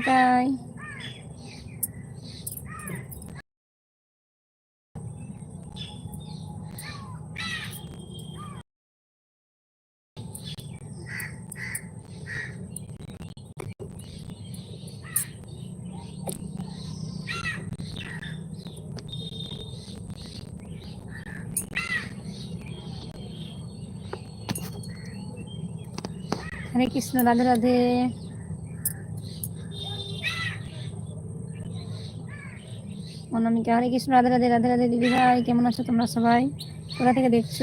তাই হরে কৃষ্ণ রাধে রাধে অনামিকা হরে কৃষ্ণ, রাধে রাধে রাধে রাধে, দিদি ভাই, কেমন আছো তোমরা সবাই? কোথা থেকে দেখছ?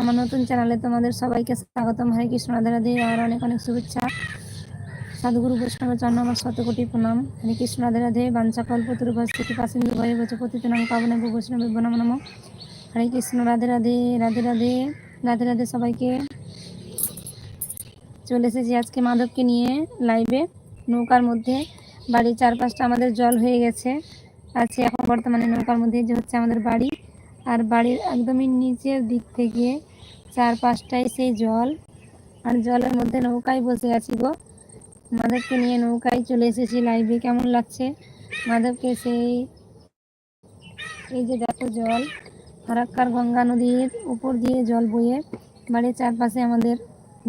আমার নতুন চ্যানেলে তোমাদের সবাইকে স্বাগতম। হরে কৃষ্ণ, রাধে রাধে, আর অনেক অনেক শুভেচ্ছা। সাধুগুরু বৈষ্ণব চন্ন আমার শতকোটি প্রণাম। হরে কৃষ্ণ, রাধে রাধে বাঞ্ছা কল্প তুরুভাস্তি পাশিন্দু ভয়ে বচে পতিত নাম, পাবনে বৈষ্ণব নম নম। হরে কৃষ্ণ, রাধে রাধে রাধে রাধে রাধে রাধে সবাইকে। চলে এসেছি আজকে মাধবকে নিয়ে লাইভে নৌকার মধ্যে বাড়ির চারপাশটা আমাদের জল হয়ে গেছে। আছে এখন বর্তমানে নৌকার মধ্যে যে হচ্ছে আমাদের বাড়ি। আর বাড়ির একদমই নিচের দিক থেকে চারপাশটাই সেই জল। আর জলের মধ্যে নৌকায় বসে আছি গো। মাধবকে নিয়ে নৌকায় চলে এসেছি লাইভে কেমন লাগছে? মাধবকে সেই, এই যে দেখো জল। ফারাক্কার গঙ্গা নদীর উপর দিয়ে জল বয়ে বাড়ির চারপাশে আমাদের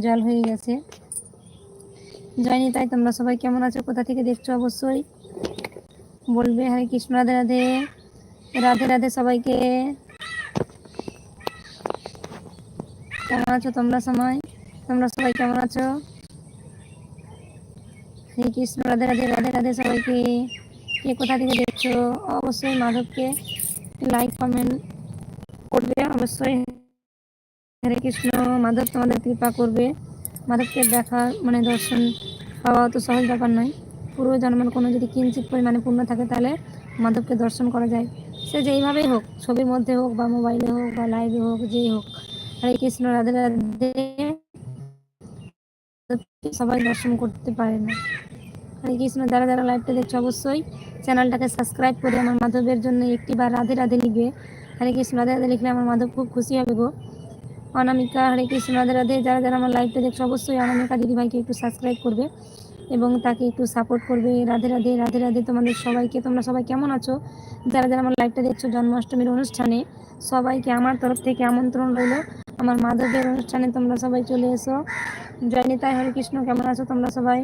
জল হয়ে গেছে। জয়নি তাই তোমরা সবাই কেমন আছো? কোথা থেকে দেখছ? অবশ্যই বলবে। হরে কৃষ্ণ, রাধে রাধে। রাধে রাধে সবাইকে। কেমন আছো তোমরা সময় তোমরা সবাই কেমন আছো? হরে কৃষ্ণ, রাধে রাধে রাধে রাধে সবাইকে। কে কোথা থেকে দেখছ? অবশ্যই মাধবকে লাইক কমেন্ট করবে। অবশ্যই হরে কৃষ্ণ, মাধব তোমাদের কৃপা করবে। মাধবকে দেখা মানে দর্শন পাওয়া তো সহজ ব্যাপার নয়। পূর্ব জন্মের কোনো যদি কিঞ্চিত পরিমাণে পূর্ণ থাকে তাহলে মাধবকে দর্শন করা যায়। সে যেইভাবেই হোক, ছবির মধ্যে হোক বা মোবাইলে হোক বা লাইভে হোক, যেই হোক, হরে কৃষ্ণ, রাধে রাধে। সবাই দর্শন করতে পারে না। হরে কৃষ্ণ, যারা যারা লাইভটা দেখছ অবশ্যই চ্যানেলটাকে সাবস্ক্রাইব করে আমার মাধবের জন্য একটি বার রাধে রাধে লিখবে। হরে কৃষ্ণ, রাধে রাধে লিখলে আমার মাধব খুব খুশি হবে গো। অনামিকা, হরে কৃষ্ণ, রাধে রাধে। যারা যারা আমার লাইভটা দেখছ, অবশ্যই অনামিকা দিদিভাইকে একটু সাবস্ক্রাইব করবে এবং তাকে একটু সাপোর্ট করবে। রাধে রাধে রাধে রাধে তোমাদের সবাইকে। তোমরা সবাই কেমন আছো? যারা যারা আমার লাইভটা দেখছ, জন্মাষ্টমীর অনুষ্ঠানে, সবাইকে আমার তরফ থেকে আমন্ত্রণ রইল। আমার মাধবের অনুষ্ঠানে তোমরা সবাই চলে এসো। জয় নিতাই হরে কৃষ্ণ, কেমন আছো তোমরা সবাই?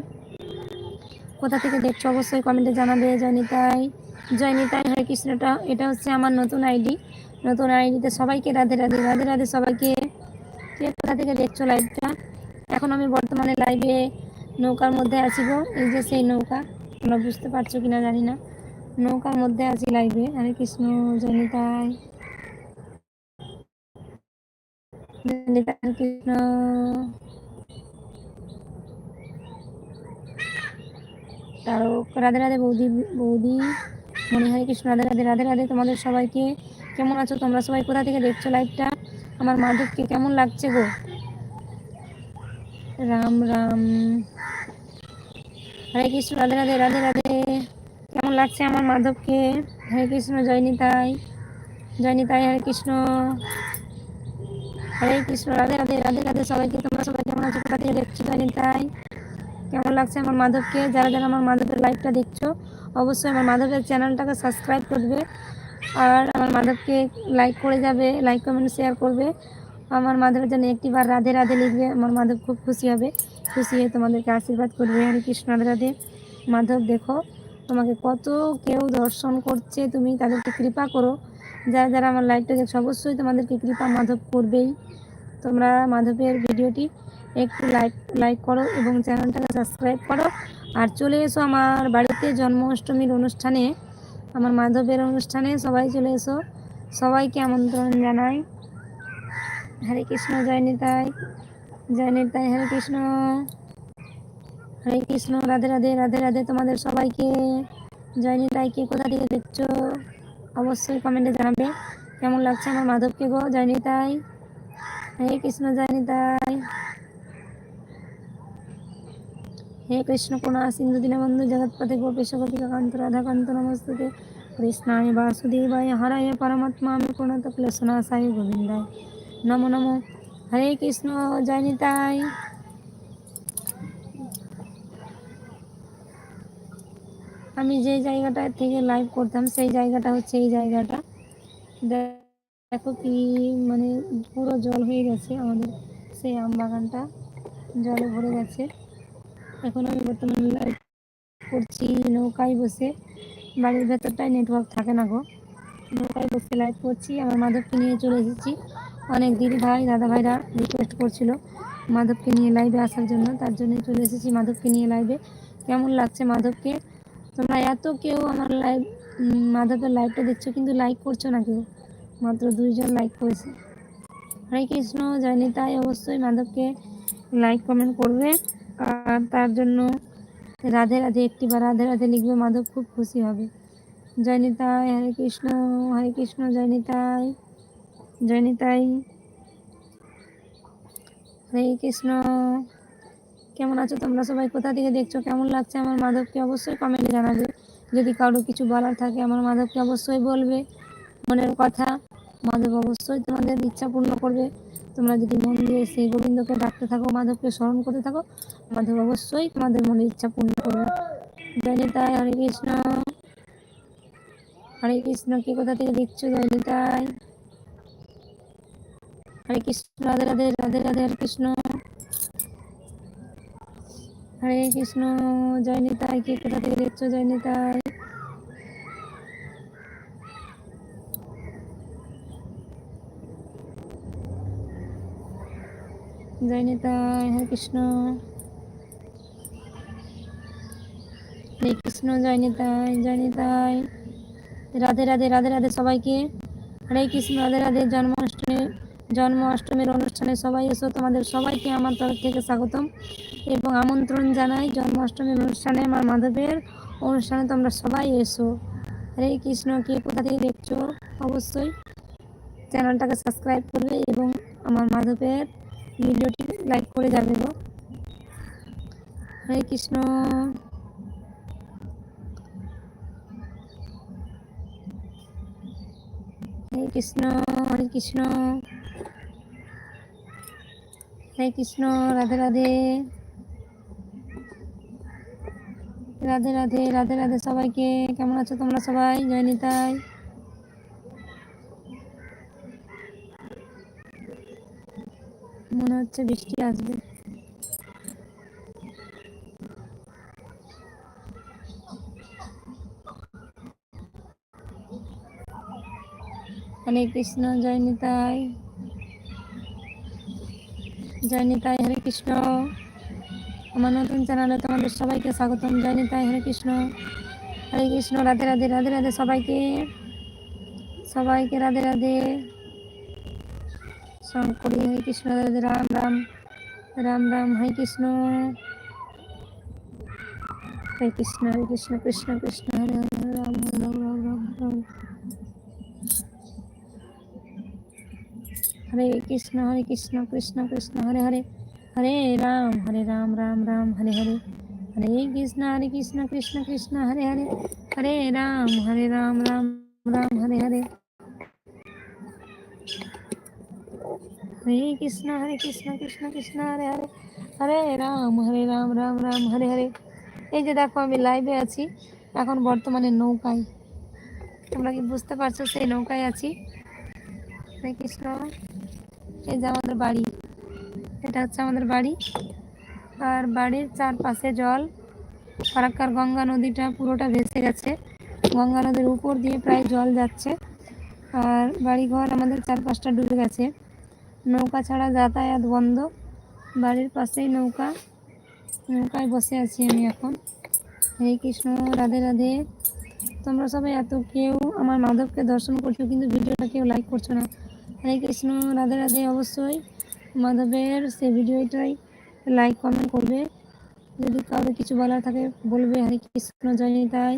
কোথা থেকে দেখছ, অবশ্যই কমেন্টে জানাবে জয় নিতাই জয় নিতাই হরে কৃষ্ণটা এটা হচ্ছে আমার নতুন আইডি নতুন আইডিতে সবাইকে রাধে রাধে রাধে রাধে সবাইকে। কে কোথা থেকে দেখছ লাইভটা এখন আমি বর্তমানে লাইভে নৌকার মধ্যে গো। এই যে সেই নৌকা, তোমরা বুঝতে পারছ কিনা জানি না। নৌকার মধ্যে আছি লাইভে হরে কৃষ্ণ জনিতাই কৃষ্ণ। তারক, রাধে রাধে বৌদি বৌদি মনে হরে কৃষ্ণ, রাধে রাধে রাধে রাধে তোমাদের সবাইকে। কেমন আছো? তোমরা সবাই কোথা থেকে দেখছ লাইভটা আমার মাধবকে কেমন লাগছে গো? রাম রাম। হরে কৃষ্ণ, রাধে রাধে রাধে রাধে। কেমন লাগছে আমার মাধবকে? হরে কৃষ্ণ জয়নিতাই জয়নিতাই হরে কৃষ্ণ। হরে কৃষ্ণ, রাধে রাধে রাধে রাধে। সবাইকে তোমরা সবাই কেমন আছো? কোথা থেকে দেখছ? জয়নিতাই কেমন লাগছে আমার মাধবকে? যারা যারা আমার মাধবের লাইভটা দেখছ, অবশ্যই আমার মাধবের চ্যানেলটাকে সাবস্ক্রাইব করবে। আর আমার মাধবকে লাইক করে যাবে লাইক কমেন্ট শেয়ার করবে। আমার মাধবের জন্য একটিবার রাধে রাধে লিখবে। আমার মাধব খুব খুশি হবে। খুশি হয়ে তোমাদেরকে আশীর্বাদ করবে। হরে কৃষ্ণ, রাধে রাধে। মাধব, দেখো, তোমাকে কত কেউ দর্শন করছে। তুমি তাদেরকে কৃপা করো। যারা যারা আমার লাইভটা দেখছ, অবশ্যই তোমাদেরকে কৃপা মাধব করবেই। তোমরা মাধবের ভিডিওটি একটু লাইক লাইক করো এবং চ্যানেলটাকে সাবস্ক্রাইব করো। আর চলে এসো আমার বাড়িতে জন্মাষ্টমীর অনুষ্ঠানে। আমার মাধবের অনুষ্ঠানে সবাই চলে এসো। সবাইকে আমন্ত্রণ জানাই। হরে কৃষ্ণ, জয় নিতাই। জয় নিতাই, হরে কৃষ্ণ। হরে কৃষ্ণ, রাধে রাধে রাধে রাধে তোমাদের সবাইকে। জয় নিতাই, কে কোথা থেকে দেখছ? অবশ্যই কমেন্টে জানাবে। কেমন লাগছে আমার মাধবকে গো? জয় নিতাই। হরে কৃষ্ণ, জয় নিতাই। হে কৃষ্ণ কোনা সিন্ধু দীনবন্ধু জগৎপতি গোপেশ গোপিকান্ত রাধাকান্ত, নমস্তুতে। কৃষ্ণায় বাসুদেবায় হরায় পরমাত্মামে প্রণত ক্লেশনাশায় গোবিন্দায়। নমো নমো। হরে কৃষ্ণ, জয় নিতাই। আমি যে জায়গাটা থেকে লাইভ করতাম, সেই জায়গাটা হচ্ছে এই জায়গাটা। দেখো কি মানে পুরো জল হয়ে গেছে আমাদের, সেই আম বাগানটা জলে ভরে গেছে। এখন আমি বর্তমানে লাইভ করছি, নৌকায় বসে। বাড়ির ভেতরটায় নেটওয়ার্ক থাকে না গো। নৌকায় বসে লাইভ করছি, আমার মাধবকে নিয়ে চলে এসেছি। অনেক দিদি ভাই, দাদা ভাইরা রিকোয়েস্ট করছিল মাধবকে নিয়ে লাইভে আসার জন্য, তার জন্য চলে এসেছি মাধবকে নিয়ে লাইভে কেমন লাগছে মাধবকে? তোমরা এত কেউ আমার লাইভ মাধবের লাইভটা দেখছ, কিন্তু লাইক করছ না কেউ? মাত্র দুইজন লাইক করেছে। হরে কৃষ্ণ জানি তাই অবশ্যই মাধবকে লাইক কমেন্ট করবে। আর তার জন্য রাধে রাধে, একটি বা রাধে রাধে লিখবে, মাধব খুব খুশি হবে। জয় নিতাই হরে কৃষ্ণ হরে কৃষ্ণ জয় নিতাই জয় নিতাই হরে কৃষ্ণ। কেমন আছো তোমরা সবাই? কোথা থেকে দেখছ? কেমন লাগছে আমার মাধবকে? অবশ্যই কমেন্টে জানাবে। যদি কারও কিছু বলার থাকে, আমার মাধবকে অবশ্যই বলবে। মনের কথা মাধব অবশ্যই তোমাদের ইচ্ছা পূর্ণ করবে। তোমরা যদি মন দিয়ে সেই গোবিন্দকে ডাকতে থাকো, মাধবকে স্মরণ করতে থাকো, মাধব অবশ্যই তোমাদের মনের ইচ্ছা পূর্ণ করবে। নিতাই হরে কৃষ্ণ। হরে কৃষ্ণ, কে কোথা থেকে দেখছ নিতাই হরে কৃষ্ণ, রাধে রাধে রাধে রাধে, হরে কৃষ্ণ। হরে কৃষ্ণ জয় নিতাই কে কোথা থেকে দেখছ জয় নিতাই জয় নিতাই হরে কৃষ্ণ হরে কৃষ্ণ জয় নিতাই জয় নিতাই রাধে রাধে রাধে রাধে সবাইকে। হরে কৃষ্ণ, রাধে রাধে, জন্মাষ্টমী, জন্মাষ্টমীর অনুষ্ঠানে সবাই এসো। তোমাদের সবাইকে আমার তরফ থেকে স্বাগতম এবং আমন্ত্রণ জানাই জন্মাষ্টমীর অনুষ্ঠানে আমার মাধবের অনুষ্ঠানে তোমরা সবাই এসো। হরে কৃষ্ণ, কে কোথা থেকে দেখছ? অবশ্যই চ্যানেলটাকে সাবস্ক্রাইব করবে এবং আমার মাধবের ভিডিওটি লাইক করে যাবে গো হরে কৃষ্ণ। হরে কৃষ্ণ হরে কৃষ্ণ। হরে কৃষ্ণ, রাধে রাধে। রাধে রাধে রাধে রাধে সবাইকে। কেমন আছো তোমরা সবাই? জয় নিতাই। মনে হচ্ছে বৃষ্টি আসবে। হরে কৃষ্ণ, জয় নিতাই। জয় নিতাই, হরে কৃষ্ণ। আমার নতুন চ্যানেলে তোমাদের সবাইকে স্বাগতম। জয় নিতাই, হরে কৃষ্ণ। হরে কৃষ্ণ, রাধে রাধে রাধে রাধে সবাইকে। সবাইকে রাধে রাধে। শঙ্করী হরে কৃষ্ণ রাম রাম রাম রাম হরে কৃষ্ণ হরে কৃষ্ণ হরে কৃষ্ণ কৃষ্ণ কৃষ্ণ হরে হরে রাম রাম রাম রাম রাম হরে কৃষ্ণ হরে কৃষ্ণ কৃষ্ণ কৃষ্ণ হরে হরে হরে রাম হরে রাম রাম রাম হরে হরে হরে কৃষ্ণ হরে কৃষ্ণ কৃষ্ণ কৃষ্ণ হরে হরে হরে রাম হরে রাম রাম রাম হরে হরে হরে কৃষ্ণ হরে কৃষ্ণ কৃষ্ণ কৃষ্ণ, হরে হরে হরে রাম হরে রাম রাম রাম, হরে হরে। এই যে দেখো, আমি লাইভে আছি, এখন বর্তমানে নৌকায়। তোমরা কি বুঝতে পারছ সেই নৌকায় আছি? হরে কৃষ্ণ, এই যে আমাদের বাড়ি, এটা হচ্ছে আমাদের বাড়ি। আর বাড়ির চারপাশে জল, ফারাক্কার গঙ্গা নদীটা পুরোটা ভেসে গেছে। গঙ্গা নদীর উপর দিয়ে প্রায় জল যাচ্ছে। আর বাড়িঘর আমাদের চারপাশটা ডুবে গেছে। নৌকা ছাড়া যাতায়াত বন্ধ। বাড়ির পাশেই নৌকা, নৌকায় বসে আছি আমি এখন। হরে কৃষ্ণ, রাধে রাধে। তোমরা সবাই এত কেউ আমার মাধবকে দর্শন করছ, কিন্তু ভিডিওটা কেউ লাইক করছ না। হরে কৃষ্ণ, রাধে রাধে। অবশ্যই মাধবের সেই ভিডিওটাই লাইক কমেন্ট করবে। যদি কারও কিছু বলার থাকে বলবে, হরে কৃষ্ণ জয় তাই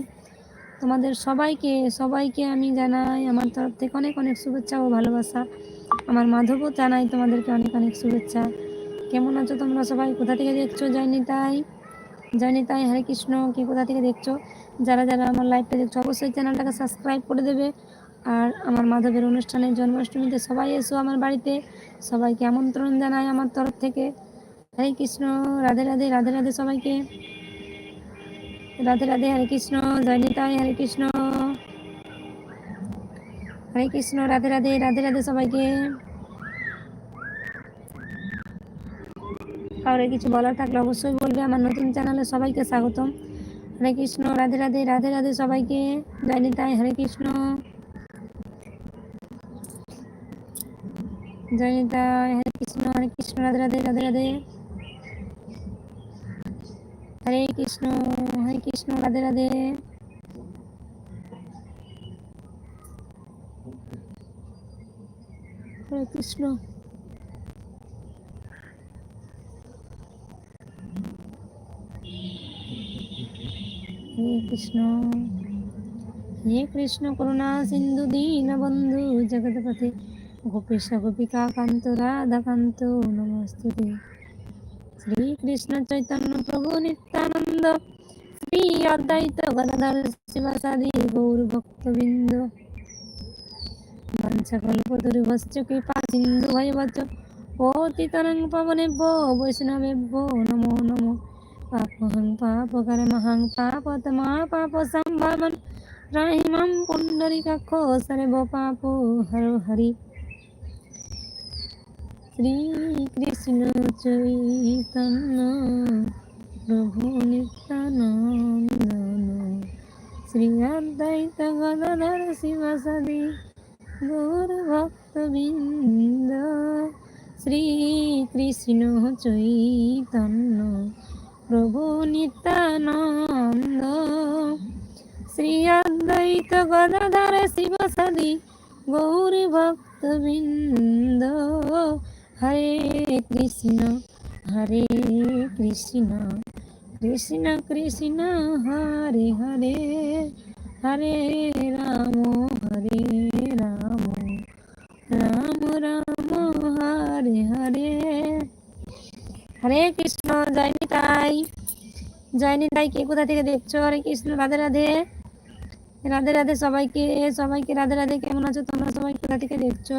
তোমাদের সবাইকে সবাইকে আমি জানাই আমার তরফ থেকে অনেক অনেক শুভেচ্ছা ও ভালোবাসা। আমার মাধবও জানাই তোমাদেরকে অনেক অনেক শুভেচ্ছা। কেমন আছো তোমরা সবাই? কোথা থেকে দেখছ জয় নিতাই জয় নিতাই হরে কৃষ্ণ, কি কোথা থেকে দেখছ? যারা যারা আমার লাইভটা দেখছ, অবশ্যই চ্যানেলটাকে সাবস্ক্রাইব করে দেবে। আর আমার মাধবের অনুষ্ঠানে জন্মাষ্টমীতে সবাই এসো আমার বাড়িতে। সবাইকে আমন্ত্রণ জানাই আমার তরফ থেকে। হরে কৃষ্ণ, রাধে রাধে রাধে রাধে সবাইকে। রাধে রাধে, হরে কৃষ্ণ জয় নিতাই হরে কৃষ্ণ। হরে কৃষ্ণ, রাধে রাধে রাধে রাধে সবাইকে। কারও কিছু বলার থাকলে অবশ্যই বলবে, আমার নতুন চ্যানেলে সবাইকে স্বাগতম। হরে কৃষ্ণ, রাধে রাধে রাধে রাধে সবাইকে। জয় নিতাই, হরে কৃষ্ণ। হরে কৃষ্ণ হরে কৃষ্ণ, রাধে রাধে রাধে রাধে। হরে কৃষ্ণ হরে কৃষ্ণ, রাধে রাধে। হরে কৃষ্ণ। হে কৃষ্ণ হে কৃষ্ণ করুণা সিন্ধু দীন বন্ধু জগৎপথে, গোপেশ গোপিকা কান্ত রাধা কান্ত নমস্তুতে। শ্রীকৃষ্ণ চৈতন্য প্রভু নিত্যানন্দ, শ্রী অদ্বৈত গদাধর শিবাসাদি গৌর ভক্তবৃন্দ। বঞ্চকল্পতরুভশ্চ কৃপা সিন্ধু ভয়বচ পতিতরং পবনেভ্যো বৈষ্ণবেভ্যো নমো নমো। পাপহং পাপকর্মহং পাপতমা পাপ সম্ভাবন রাহিমং পুণ্ডরিকাক্ষো সর্ব পাপ হর হরি। শ্রীকৃষ্ণ চৈতন্য প্রভু নিত্যানন্দন শ্রী অদ্বৈত গদাধর শিবাসাদি। গৌর ভক্তবৃন্দ শ্রীকৃষ্ণ চৈতন্য, প্রভু নিত্যানন্দ, শ্রী অদ্বৈত গদাধর শিবসাদি গৌর ভক্তবৃন্দ, হরে কৃষ্ণ হরে কৃষ্ণ কৃষ্ণ কৃষ্ণ, হরে হরে হরে রাম, হরে রাম রাম, হরে হরে। হরে কৃষ্ণ, জয় নিতাই। জয় নিতাই, কে কোথা থেকে দেখছ? হরে কৃষ্ণ, রাধে রাধে। রাধে রাধে সবাইকে সবাইকে রাধে রাধে। কেমন আছো তোমরা সবাই? কোথা থেকে দেখছ?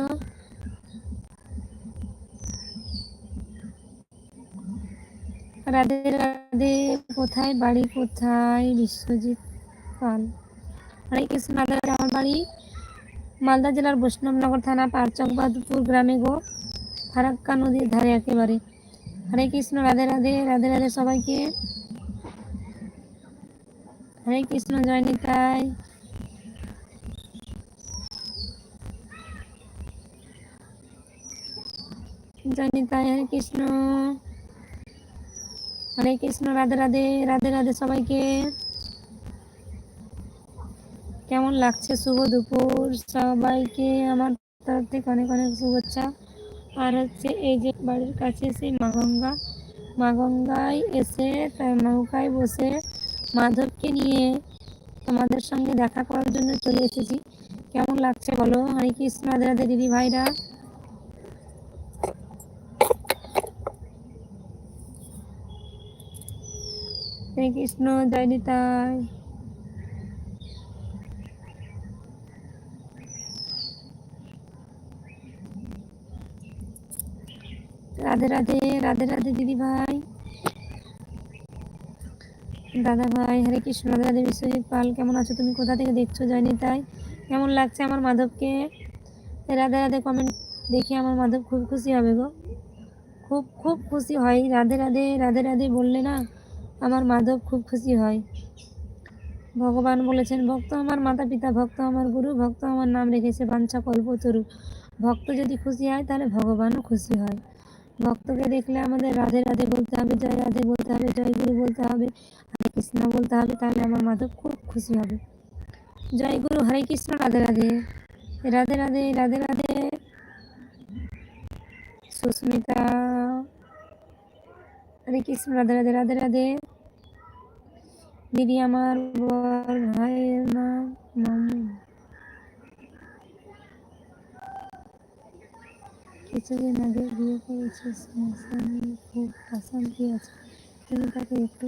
রাধে রাধে, কোথায় বাড়ি? কোথায়? বিশ্বজিৎ পাল। হরে কৃষ্ণ, রাধে রাধে। আমার বাড়ি মালদা জেলার বৈষ্ণবনগর থানা পারচক বাহাদুরপুর গ্রামে গো, ফারাক্কা নদীর ধারে একেবারে। হরে কৃষ্ণ, রাধে রাধে রাধে রাধে সবাইকে। হরে কৃষ্ণ জয় নিতাই, হরে কৃষ্ণ। হরে কৃষ্ণ, রাধে রাধে রাধে রাধে সবাইকে। কেমন লাগছে? শুভ দুপুর সবাইকে। আমার তরফ থেকে অনেক অনেক শুভেচ্ছা। আর হচ্ছে এই যে বাড়ির কাছে সেই মা গঙ্গা। মা গঙ্গায় এসে নৌকায় বসে মাধবকে নিয়ে তোমাদের সঙ্গে দেখা করার জন্য চলে এসেছি। কেমন লাগছে বলো? হরে কৃষ্ণ, রাধে রাধে দিদি ভাইরা। হরে কৃষ্ণ, জয় নিতাই। রাধে রাধে রাধে রাধে দিদি ভাই। দাদা ভাই, হরে কৃষ্ণ, রাধে রাধে বিশ্বজিৎ পাল, কেমন আছো তুমি? কোথা থেকে দেখছ জানি তাই। কেমন লাগছে আমার মাধবকে? রাধে রাধে কমেন্ট দেখে আমার মাধব খুব খুশি হবে গো। খুব খুব খুশি হয়। রাধে রাধে রাধে রাধে বললে না আমার মাধব খুব খুশি হয়। ভগবান বলেছেন, ভক্ত আমার মাতা পিতা ভক্ত আমার গুরু, ভক্ত আমার নাম রেখেছে বাঞ্ছা কল্পতরু। ভক্ত যদি খুশি হয় তাহলে ভগবানও খুশি হয়। ভক্তকে দেখলে আমাদের রাধে রাধে বলতে হবে, জয় রাধে বলতে হবে, জয় গুরু বলতে হবে, হরে কৃষ্ণ বলতে হবে, তাহলে আমার মাধব খুব খুশি হবে। জয় গুরু, হরে কৃষ্ণ, রাধে রাধে। রাধে রাধে রাধে রাধে। সুস্মিতা। হরে কৃষ্ণ, রাধে রাধে রাধে রাধে। দিদি আমার বর নাম মামু। কিছুদিন আগে বিয়ে করেছে স্বামী খুব অশান্তি আছে তুমি তাকে একটু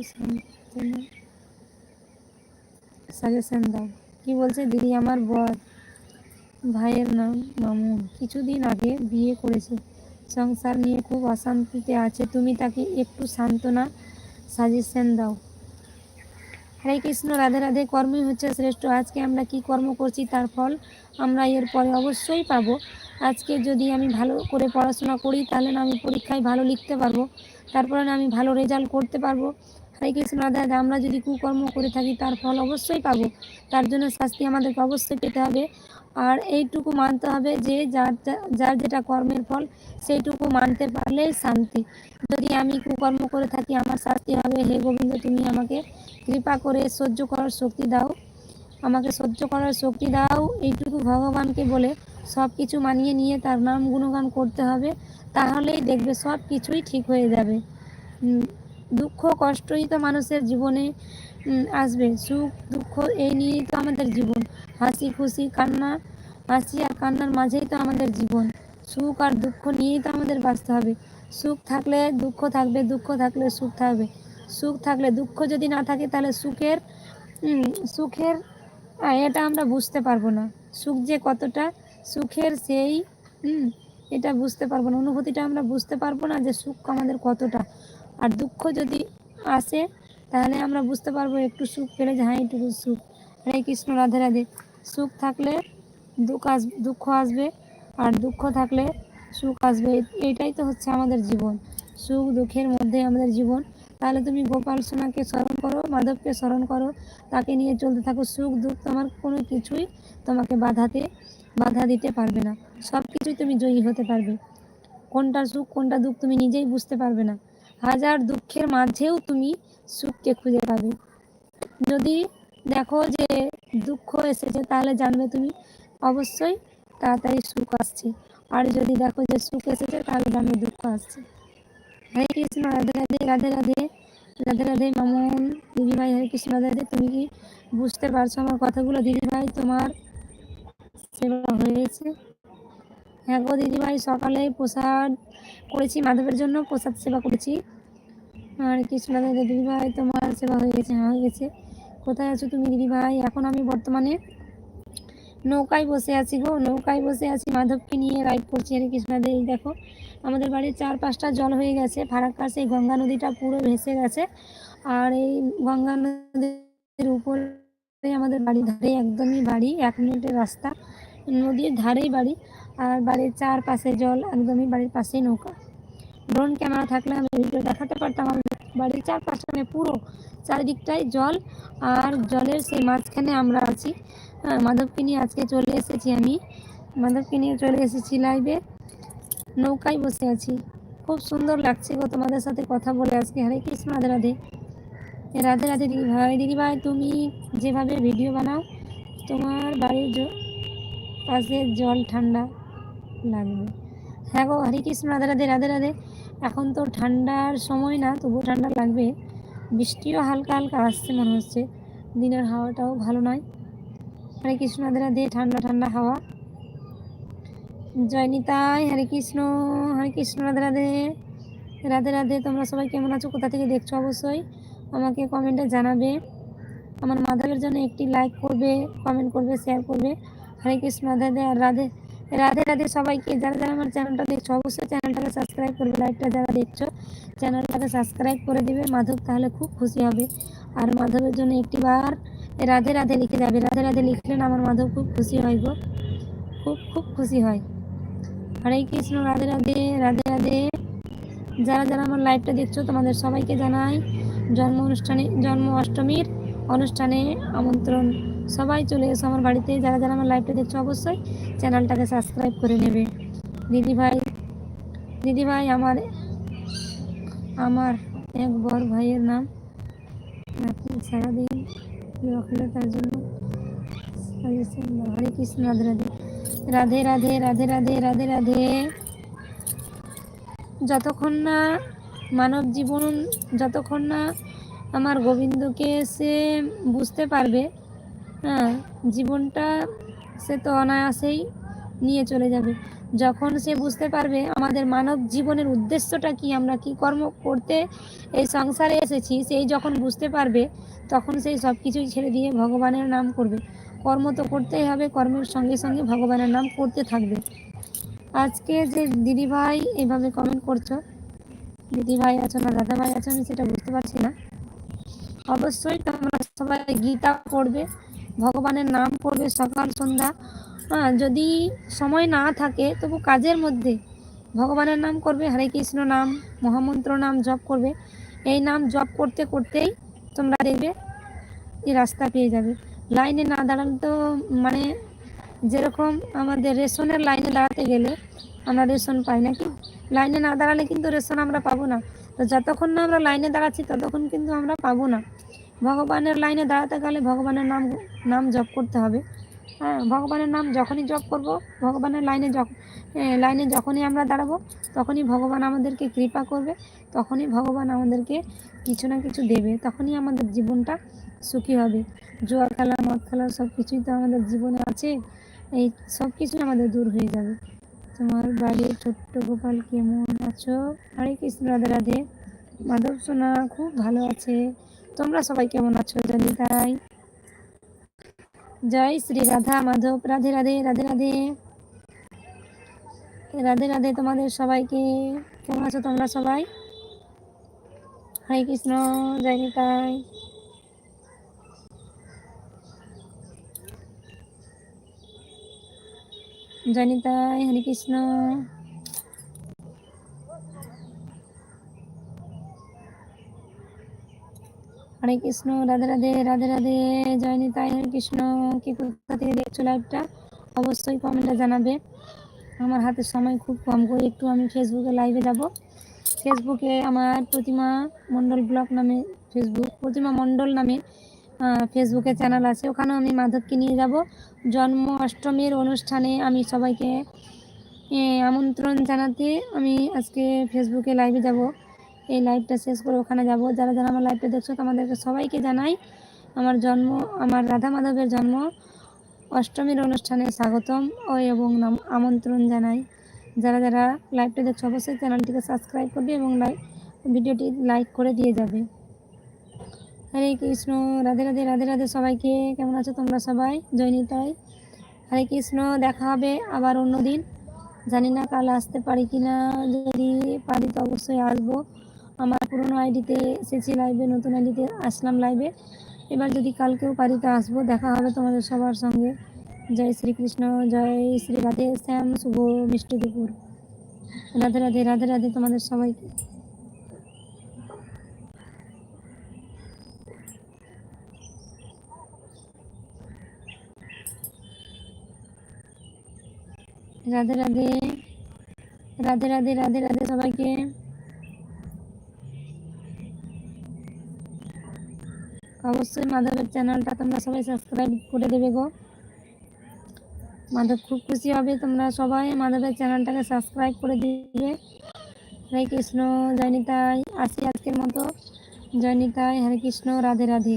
সাজেশন দাও। কি বলছে? দিদি আমার বর। ভাইয়ের নাম মামুন। কিছুদিন আগে বিয়ে করেছে। সংসার নিয়ে খুব অশান্তিতে আছে। তুমি তাকে একটু সান্ত্বনা সাজেশন দাও। হরে কৃষ্ণ, রাধে রাধে। কর্মই হচ্ছে শ্রেষ্ঠ। আজকে আমরা কি কর্ম করছি, তার ফল আমরা এর পরে অবশ্যই পাব। আজকে যদি আমি ভালো করে পড়াশোনা করি, তাহলে না আমি পরীক্ষায় ভালো লিখতে পারব। তারপরে না আমি ভালো রেজাল্ট করতে পারব। হরে কৃষ্ণ, রাধে রাধে। আমরা যদি কুকর্ম করে থাকি, তার ফল অবশ্যই পাবো। তার জন্য শাস্তি আমাদেরকে অবশ্যই পেতে হবে। আর এইটুকু মানতে হবে যে যার যার যেটা কর্মের ফল, সেইটুকু মানতে পারলেই শান্তি। যদি আমি কুকর্ম করে থাকি, আমার শাস্তি হবে। হে গোবিন্দ, তুমি আমাকে কৃপা করে সহ্য করার শক্তি দাও। আমাকে সহ্য করার শক্তি দাও। এইটুকু ভগবানকে বলে সব কিছু মানিয়ে নিয়ে তার নাম গুণগান করতে হবে। তাহলেই দেখবে সব কিছুই ঠিক হয়ে যাবে। দুঃখ কষ্টই তো মানুষের জীবনে আসবে। সুখ, দুঃখ এই নিয়েই তো আমাদের জীবন। হাসি খুশি কান্না, হাসি আর কান্নার মাঝেই তো আমাদের জীবন। সুখ আর দুঃখ নিয়েই তো আমাদের বাঁচতে হবে। সুখ থাকলে দুঃখ থাকবে, দুঃখ থাকলে সুখ থাকবে। সুখ থাকলে দুঃখ যদি না থাকে, তাহলে সুখের সুখের এটা আমরা বুঝতে পারব না। সুখ যে কতটা, সুখের সেই এটা বুঝতে পারব না। অনুভূতিটা আমরা বুঝতে পারব না যে সুখ আমাদের কতটা। আর দুঃখ যদি আসে, তাহলে আমরা বুঝতে পারব একটু সুখ পেলে যে হ্যাঁ এইটুকু সুখ। হরে কৃষ্ণ, রাধে রাধে। সুখ থাকলে দুঃখ আস, দুঃখ আসবে আর দুঃখ থাকলে সুখ আসবে। এটাই তো হচ্ছে আমাদের জীবন। সুখ দুঃখের মধ্যে আমাদের জীবন। তাহলে তুমি গোপাল সোনাকে স্মরণ করো, মাধবকে স্মরণ করো, তাকে নিয়ে চলতে থাকো। সুখ দুঃখ তোমার কোনো কিছুই তোমাকে বাধাতে, বাধা দিতে পারবে না। সব কিছুই তুমি জয়ী হতে পারবে। কোনটা সুখ, কোনটা দুঃখ তুমি নিজেই বুঝতে পারবে না। হাজার দুঃখের মাঝেও তুমি সুখকে খুঁজে পাবে। যদি দেখো যে দুঃখ এসেছে, তাহলে জানবে তুমি। অবশ্যই তাড়াতাড়ি সুখ আসছে। আর যদি দেখো যে সুখ এসেছে, তাহলে জানবে দুঃখ আসছে। হরে কৃষ্ণ, রাধে রাধে রাধে রাধে রাধে রাধে, মামন দিদিভাই হরে কৃষ্ণ, রাধে রাধে। তুমি কি বুঝতে পারছ আমার কথাগুলো? দিদিভাই তোমার সেবা হয়েছে। হ্যাঁ গো দিদিভাই সকালে প্রসাদ করেছি, মাধবের জন্য প্রসাদ সেবা করেছি। আর কৃষ্ণ, রাধে দিদিভাই তোমার সেবা হয়ে গেছে হয়ে গেছে। কোথায় আছো তুমি, দিদি ভাই? এখন আমি বর্তমানে নৌকায় বসে আছি গো। নৌকায় বসে আছি মাধবকে নিয়ে রাইড করছি হরে কৃষ্ণ রাধে এই দেখো, আমাদের বাড়ির চার পাঁচটা জল হয়ে গেছে। ফারাক্কার সেই গঙ্গা নদীটা পুরো ভেসে গেছে। আর এই গঙ্গা নদীর উপরে আমাদের বাড়ির ধারে একদমই বাড়ি, এক মিনিটের রাস্তা। নদীর ধারেই বাড়ি। আর বাড়ির চারপাশে জল, একদমই বাড়ির পাশেই নৌকা। ড্রোন ক্যামেরা থাকলে আমি ভিডিও দেখাতে পারতাম। আমার বাড়ির চারপাশে মানে পুরো চারিদিকটাই জল, আর জলের সেই মাঝখানে আমরা আছি। মাধবকে নিয়ে আজকে চলে এসেছি আমি। মাধবকে নিয়ে চলে এসেছি লাইভে নৌকায় বসে আছি। খুব সুন্দর লাগছে গো তোমাদের সাথে কথা বলে আজকে। হরে কৃষ্ণ, রাধে রাধে। রাধে রাধে দিদি ভাই। দিদি ভাই, তুমি যেভাবে ভিডিও বানাও, তোমার বাড়ির পাশে জল ঠান্ডা লাগবে। হ্যাঁ গো, হরে কৃষ্ণ, রাধে রাধে রাধে রাধে। এখন তো ঠান্ডার সময় না তবু ঠান্ডা লাগবে। বৃষ্টিও হালকা হালকা আসছে মনে হচ্ছে। দিনের হাওয়াটাও ভালো নয়। হরে কৃষ্ণ রাধে, ঠান্ডা ঠান্ডা হাওয়া। জয় নিতাই, হরে কৃষ্ণ হরে কৃষ্ণ, রাধে রাধে। রাধে রাধে, তোমরা সবাই কেমন আছো? কোথা থেকে দেখছ? অবশ্যই আমাকে কমেন্টে জানাবে। আমার মাধবের জন্য একটি লাইক করবে কমেন্ট করবে শেয়ার করবে। হরে কৃষ্ণ রাধে রাধে রাধে রাধে সবাইকে। যারা যারা আমার চ্যানেলটা দেখছ, অবশ্যই চ্যানেলটাকে সাবস্ক্রাইব করবে লাইভটা যারা দেখছ চ্যানেলটাকে সাবস্ক্রাইব করে দেবে। মাধব তাহলে খুব খুশি হবে। আর মাধবের জন্য একটি বার রাধে রাধে লিখে যাবে। রাধে রাধে লিখলে না আমার মাধব খুব খুশি হয় গো। খুব খুব খুশি হয়। হরে কৃষ্ণ, রাধে রাধে রাধে রাধে। যারা যারা আমার লাইভটা দেখছ, তোমাদের সবাইকে জানাই জন্ম অনুষ্ঠানে, জন্ম অষ্টমীর অনুষ্ঠানে আমন্ত্রণ। সবাই চলে এসো আমার বাড়িতে। যারা যারা আমার লাইভটা দেখছ অবশ্যই চ্যানেলটাকে সাবস্ক্রাইব করে নেবে। দিদি ভাই দিদি ভাই, আমার আমার এক বড় ভাইয়ের নাম। সারাদিন তার জন্য। হরে কৃষ্ণ রাধে। রাধে রাধে রাধে রাধে রাধে রাধে। যতক্ষণ না মানব জীবন, যতক্ষণ না আমার গোবিন্দকে সে বুঝতে পারবে হ্যাঁ জীবনটা সে তো অনায়াসেই নিয়ে চলে যাবে। যখন সে বুঝতে পারবে আমাদের মানব জীবনের উদ্দেশ্যটা কি, আমরা কি কর্ম করতে এই সংসারে এসেছি, সেই যখন বুঝতে পারবে, তখন সেই সব কিছুই ছেড়ে দিয়ে ভগবানের নাম করবে। কর্ম তো করতেই হবে, কর্মের সঙ্গে সঙ্গে ভগবানের নাম করতে থাকবে। আজকে যে দিদিভাই এভাবে কমেন্ট করছ দিদিভাই আছো না, দাদা ভাই আছো, আমি সেটা বুঝতে পারছি না। অবশ্যই তোমরা সবাই গীতা পড়বে ভগবানের নাম করবে সকাল, সন্ধ্যা। হ্যাঁ যদি সময় না থাকে, তবু কাজের মধ্যে ভগবানের নাম করবে, হরে কৃষ্ণ নাম, মহামন্ত্র নাম জপ করবে। এই নাম জপ করতে করতেই তোমরা দেখবে এই রাস্তা পেয়ে যাবে। লাইনে না দাঁড়ালে তো মানে যেরকম আমাদের রেশনের লাইনে দাঁড়াতে গেলে আমরা রেশন পাই নাকি লাইনে না দাঁড়ালে কিন্তু রেশন আমরা পাবো না। তো যতক্ষণ না আমরা লাইনে দাঁড়াচ্ছি, ততক্ষণ কিন্তু আমরা পাবো না। ভগবানের লাইনে দাঁড়াতে গেলে ভগবানের নাম নাম জপ করতে হবে। হ্যাঁ ভগবানের নাম যখনই জপ করব, ভগবানের লাইনে যখন লাইনে যখনই আমরা দাঁড়াবো, তখনই ভগবান আমাদেরকে কৃপা করবে, তখনই ভগবান আমাদেরকে কিছু না কিছু দেবে, তখনই আমাদের জীবনটা সুখী হবে। জুয়া খেলা, মদ খেলা সব কিছুই তো আমাদের জীবনে আছে, এই সব কিছুই আমাদের দূর হয়ে যাবে। তোমার বাড়ির ছোট্ট গোপাল কেমন আছো? হরে কৃষ্ণ, রাধে রাধে। মাধব সোনা, খুব ভালো আছে। তোমরা সবাই কেমন আছো? জানি তাই জয় শ্রী রাধা মাধব। রাধে রাধে রাধে রাধে। রাধে রাধে তোমাদের সবাইকে। কেমন আছো তোমরা সবাই? হরে কৃষ্ণ, জয় নিতাই জয় নিতাই হরে কৃষ্ণ। হরে কৃষ্ণ, রাধে রাধে রাধে রাধে, জয় নিতাই, হরে কৃষ্ণ। কি কোথা থেকে দেখছ লাইভটা অবশ্যই কমেন্টে জানাবে। আমার হাতে সময় খুব কম করে একটু আমি ফেসবুকে লাইভে যাব। ফেসবুকে আমার প্রতিমা মণ্ডল ব্লগ নামে ফেসবুক প্রতিমা মণ্ডল নামে ফেসবুকে চ্যানেল আছে। ওখানেও আমি মাধবকে নিয়ে যাব। জন্ম অষ্টমীর অনুষ্ঠানে আমি সবাইকে আমন্ত্রণ জানাতে আমি আজকে ফেসবুকে লাইভে যাব। এই লাইভটা শেষ করে ওখানে যাব। যারা যারা আমার লাইভটা দেখছ, তোমাদেরকে সবাইকে জানাই আমার জন্ম, আমার রাধা মাধবের জন্ম অষ্টমীর অনুষ্ঠানে স্বাগতম ও এবং আমন্ত্রণ জানাই। যারা যারা লাইভটা দেখছ, অবশ্যই চ্যানেলটিকে সাবস্ক্রাইব করবে এবং লাইক ভিডিওটি লাইক করে দিয়ে যাবে। হরে কৃষ্ণ, রাধে রাধে রাধে রাধে সবাইকে। কেমন আছো তোমরা সবাই? জয়নিতাই। হরে কৃষ্ণ, দেখা হবে আবার অন্য দিন জানি না কাল আসতে পারি কি না যদি পারি তো অবশ্যই আসব। আমার পুরনো আইডিতে এসেছি লাইভে, নতুন আইডিতে আসলাম লাইভে। এবার যদি কালকেও পারি তো আসব, দেখা হবে তোমাদের সবার সঙ্গে। জয় শ্রীকৃষ্ণ, জয় শ্রী রাধে শ্যাম, শুভ মিষ্টি দুপুর। রাধে রাধে রাধে রাধে তোমাদের সবাইকে। রাধে রাধে রাধে রাধে রাধে রাধে সবাইকে। অবশ্যই মাধবের চ্যানেলটা তোমরা সবাই সাবস্ক্রাইব করে দেবে গো। মাধব খুব খুশি হবে, তোমরা সবাই মাধবের চ্যানেলটাকে সাবস্ক্রাইব করে দিবে। হরে কৃষ্ণ জয়নিতাই আসি আজকের মতো। জয়নিতাই হরে কৃষ্ণ, রাধে রাধে।